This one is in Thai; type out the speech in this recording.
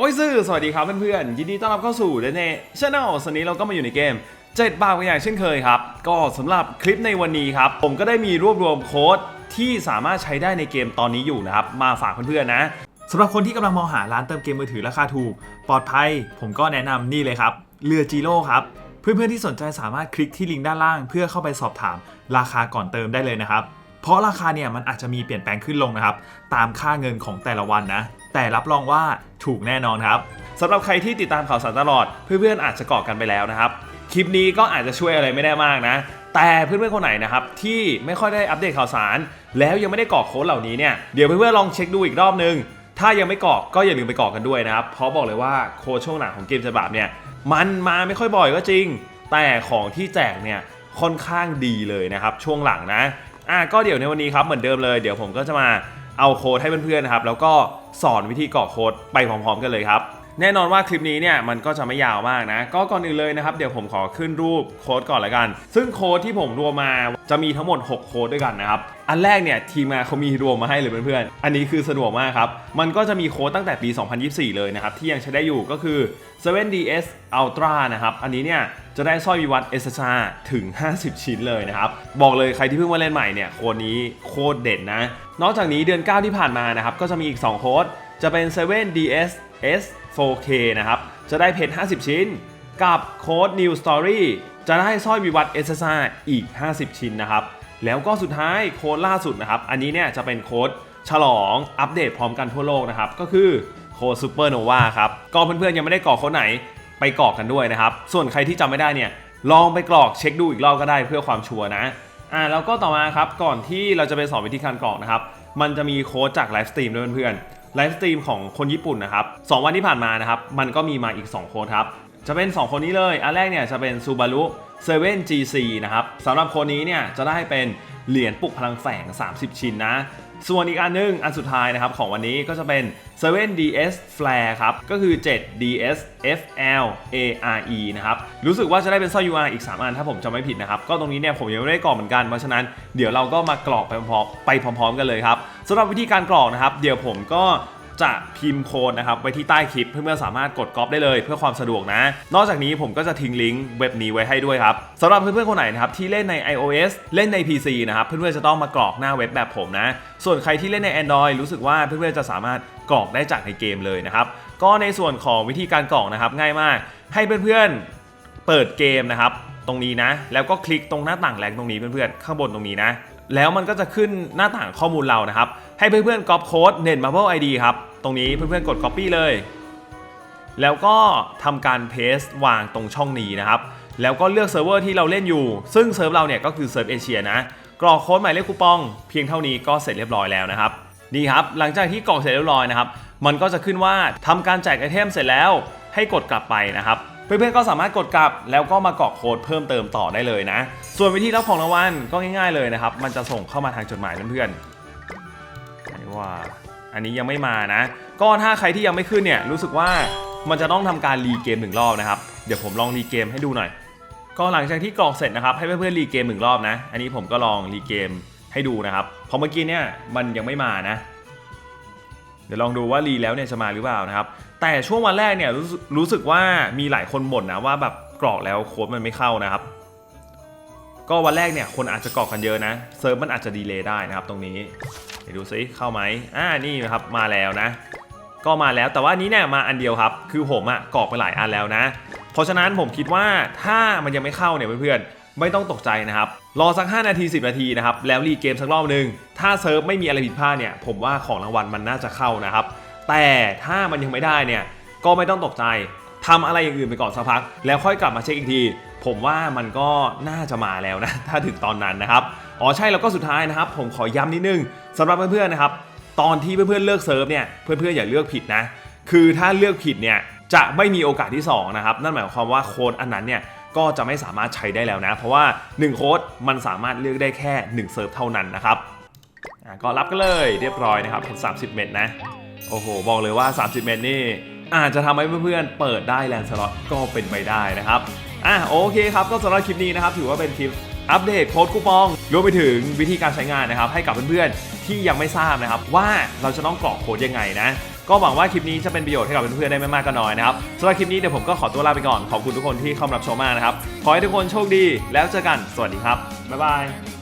โอ้ยซื่อสวัสดีครับเพื่อนๆยินดีต้อนรับเข้าสู่เดนเน่ชาแนลวันนี้เราก็มาอยู่ในเกม7บาทกันอย่างเช่นเคยครับ ก็สำหรับคลิปในวันนี้ครับ ผมก็ได้มีรวบรวมโค้ดที่สามารถใช้ได้ในเกมตอนนี้อยู่นะครับ มาฝากเพื่อนๆนะสำหรับคนที่กำลังมองหาร้านเติมเกมมือถือราคาถูก ปลอดภัย ผมก็แนะนำนี่เลยครับเรือจีโร่ครับเพื่อนๆที่สนใจสามารถคลิกที่ลิงก์ด้านล่าง เพื่อเข้าไปสอบถามราคาก่อนเติมได้เลยนะครับ เพราะราคาเนี่ยมันอาจจะมีเปลี่ยนแปลงขึ้นลงนะครับ ตามค่าเงินของแต่ละวันนะ แต่รับรองว่าถูกแน่นอนครับสำหรับใครที่ติดตามข่าวสารตลอด เพื่อนๆอาจจะเกาะกันไปแล้วนะครับ คลิปนี้ก็อาจจะช่วยอะไรไม่ได้มากนะ แต่เพื่อนๆคนไหนนะครับที่ไม่ค่อยได้อัปเดตข่าวสาร แล้วยังไม่ได้กรอกโค้ดเหล่านี้เนี่ยเดี๋ยวเพื่อนๆลองเช็คดูอีกรอบนึงถ้ายังไม่กรอกก็อย่าลืมไปกรอกกันด้วยนะครับ เพราะบอกเลยว่าโค้ดช่วงหลังของเกมจะบาปเนี่ยมันมาไม่ค่อยบ่อยก็จริง แต่ของที่แจกเนี่ยค่อนข้างดีเลยนะครับช่วงหลังนะอะก็เดี๋ยวในวันนี้ครับเหมือนเดิมเลย เดี๋ยวผมก็จะมา เอาโค้ดให้เพื่อนๆนะครับ แล้วก็สอนวิธีกรอกโค้ดไปพร้อมๆกันเลยครับ แน่นอนว่าคลิปนี้เนี่ยมันก็จะไม่ยาวมากนะ ก็ก่อนอื่นเลยนะครับ เดี๋ยวผมขอขึ้นรูปโค้ดก่อนละกัน ซึ่งโค้ดที่ผมรวมมาจะมีทั้งหมด 6 โค้ดด้วยกันนะครับ อันแรกเนี่ยทีมงานเขามีรวมมาให้เลยเพื่อนๆ อันนี้คือสะดวกมากครับ มันก็จะมีโค้ดตั้งแต่ปี 2024 เลยนะครับ ที่ยังใช้ได้อยู่ก็คือ 7ds ultra นะครับ อันนี้เนี่ยจะได้สร้อยวิวัฒน์ SSR ถึง 50 ชิ้นเลยนะครับ บอกเลยใครที่เพิ่งมาเล่นใหม่เนี่ยโค้ดนี้โคตรเด่นนะ นอกจากนี้เดือน 9 ที่ผ่านมานะครับก็จะมีอีก 2 โค้ด จะเป็น 7ds s 4k นะครับ จะได้เพชร 50 ชิ้น กับโค้ด new story จะได้สร้อยวิวัฒน์ SSR อีก 50 ชิ้นนะครับ แล้วก็สุดท้ายโค้ดล่าสุดนะครับ อันนี้เนี่ยจะเป็นโค้ดฉลองอัปเดตพร้อมกันทั่วโลกนะครับ ก็คือโค้ดซูเปอร์โนวาครับก็เพื่อนๆยังไม่ได้กรอกโค้ดไหนไปกรอกกันด้วยนะครับ ส่วนใครที่จำไม่ได้เนี่ยลองไปกรอกเช็คดูอีกรอบก็ได้เพื่อความชัวร์นะอ่าแล้วก็ต่อมาครับก่อนที่เราจะไปสอนวิธีการกรอกนะครับ มันจะมีโค้ดจากไลฟ์สตรีมด้วยเพื่อนๆ ไลฟ์สตรีมของคนญี่ปุ่นนะครับสองวันที่ผ่านมานะครับมันก็มีมาอีก2โค้ดครับจะเป็น 2 คนนี้เลย อันแรกเนี่ยจะเป็น Subaru 7 GC นะครับสำหรับคนนี้เนี่ยจะได้เป็นเหรียญปลุกพลังแฝง 30 ชิ้นนะ ส่วนอีกอันนึง อันสุดท้ายนะครับ ของวันนี้ก็จะเป็น 7DS Flare ครับ ก็คือ 7DS FL ARE นะครับ รู้สึกว่าจะได้เป็นสร้อย UR อีก 3 อัน ถ้าผมจำไม่ผิดนะครับ ก็ตรงนี้เนี่ยผมยังไม่ได้กรอกเหมือนกัน เพราะฉะนั้นเดี๋ยวเราก็มากรอกไปพร้อมๆไปพร้อมๆกันเลยครับสำหรับวิธีการกรอกนะครับ เดี๋ยวผมก็ จะพิมพ์โค้ดนะครับไว้ที่ใต้คลิปเพื่อนๆสามารถกดก๊อปได้เลยเพื่อความสะดวกนะ นอกจากนี้ผมก็จะทิ้งลิงก์เว็บนี้ไว้ให้ด้วยครับสำหรับเพื่อนๆคนไหนนะครับที่เล่นใน iOS เล่นใน PC นะครับเพื่อนๆจะต้องมากรอกหน้าเว็บแบบผมนะ ส่วนใครที่เล่นใน Android รู้สึกว่าเพื่อนๆจะสามารถกรอกได้จากในเกมเลยนะครับก็ในส่วนของวิธีการกรอกนะครับง่ายมาก ให้เพื่อนๆเปิดเกมนะครับตรงนี้นะ แล้วก็คลิกตรงหน้าต่างแรงตรงนี้เพื่อนๆข้างบนตรงนี้นะ แล้วมันก็จะขึ้นหน้าต่างข้อมูลเรานะครับ ให้เพื่อนๆก๊อปโค้ด Net Marble ID ครับ ตรงนี้เพื่อนๆกด Copy เลย แล้วก็ทำการ paste วางตรงช่องนี้นะครับ แล้วก็เลือกเซิร์ฟเวอร์ที่เราเล่นอยู่ ซึ่งเซิร์ฟเราเนี่ยก็คือเซิร์ฟเอเชียนะ กรอกโค้ดหมายเลขคูปอง เพียงเท่านี้ก็เสร็จเรียบร้อยแล้วนะครับ นี่ครับ หลังจากที่กรอกเสร็จเรียบร้อยนะครับ มันก็จะขึ้นว่าทำการแจกไอเทมเสร็จแล้ว ให้กดกลับไปนะครับ เพื่อนๆก็สามารถกดกลับ แล้วก็มากรอกโค้ดเพิ่มเติมต่อได้เลยนะ ส่วนวิธีรับของรางวัลก็ง่ายๆเลยนะครับ มันจะส่งเข้ามาทางจดหมายเพื่อนๆไหนว่า อันนี้ยังไม่มานะ ก็ถ้าใครที่ยังไม่ขึ้นเนี่ยรู้สึกว่ามันจะต้องทำการรีเกมหนึ่งรอบนะครับ เดี๋ยวผมลองรีเกมให้ดูหน่อย ก็หลังจากที่กรอกเสร็จนะครับให้เพื่อนๆรีเกมหนึ่งรอบนะ อันนี้ผมก็ลองรีเกมให้ดูนะครับเพราะเมื่อกี้เนี่ยมันยังไม่มานะ เดี๋ยวลองดูว่ารีแล้วเนี่ยจะมาหรือเปล่านะครับ แต่ช่วงวันแรกเนี่ยรู้สึกรู้สึกว่ามีหลายคนบ่นนะว่าแบบกรอกแล้วโค้ดมันไม่เข้านะครับ ก็วันแรกเนี่ยคนอาจจะกรอกกันเยอะนะเซิร์ฟมันอาจจะดีเลย์ได้นะครับ ตรงนี้เดี๋ยวดูซิเข้าไหมอ่านี่นะครับมาแล้วนะ ก็มาแล้วแต่ว่านี้เนี่ยมาอันเดียวครับ คือผมอะกรอกไปหลายอันแล้วนะ เพราะฉะนั้นผมคิดว่าถ้ามันยังไม่เข้าเนี่ยเพื่อนๆไม่ต้องตกใจนะครับ รอสัก 5 นาที 10 นาทีนะครับ แล้วรีเกมสักรอบหนึ่งถ้าเซิร์ฟไม่มีอะไรผิดพลาดเนี่ย ผมว่าของรางวัลมันน่าจะเข้านะครับ แต่ถ้ามันยังไม่ได้เนี่ย ก็ไม่ต้องตกใจทำอะไรอย่างอื่นไปก่อนสักพัก แล้วค่อยกลับมาเช็คอีกที ผมว่ามันก็น่าจะมาแล้วนะ ถ้าถึงตอนนั้นนะครับ อ๋อใช่แล้วก็สุดท้ายนะครับ ผมขอย้ำนิดนึงสำหรับเพื่อนๆนะครับ ตอนที่เพื่อนๆเลือกเซิร์ฟเนี่ย เพื่อนๆอย่าเลือกผิดนะ คือถ้าเลือกผิดเนี่ยจะไม่มีโอกาสที่สองนะครับ นั่นหมายความว่าโค้ดอันนั้นเนี่ย ก็จะไม่สามารถใช้ได้แล้วนะ เพราะว่า 1 โค้ดมันสามารถเลือกได้แค่ 1 เซิร์ฟเท่านั้นนะครับก็รับกันเลยเรียบร้อยนะครับเป็น30 เมตรนะ โอ้โห บอกเลยว่า 30 เมตรนี่อาจจะทำให้เพื่อนๆเปิดได้แลนด์สล็อตก็เป็นไปได้นะครับอะโอเคครับก็สำหรับคลิปนี้นะครับถือว่าเป็นคลิปอัปเดตโค้ดคูปองรวมไปถึงวิธีการใช้งานนะครับให้กับเพื่อนๆที่ยังไม่ทราบนะครับว่าเราจะต้องกรอกโค้ดยังไงนะ ก็หวังว่าคลิปนี้จะเป็นประโยชน์ให้กับเพื่อนๆได้ไม่มากก็น้อยนะครับสำหรับคลิปนี้เดี๋ยวผมก็ขอตัวลาไปก่อนขอบคุณทุกคนที่เข้ามารับชมมากนะครับขอให้ทุกคนโชคดีแล้วเจอกันสวัสดีครับบ๊ายบาย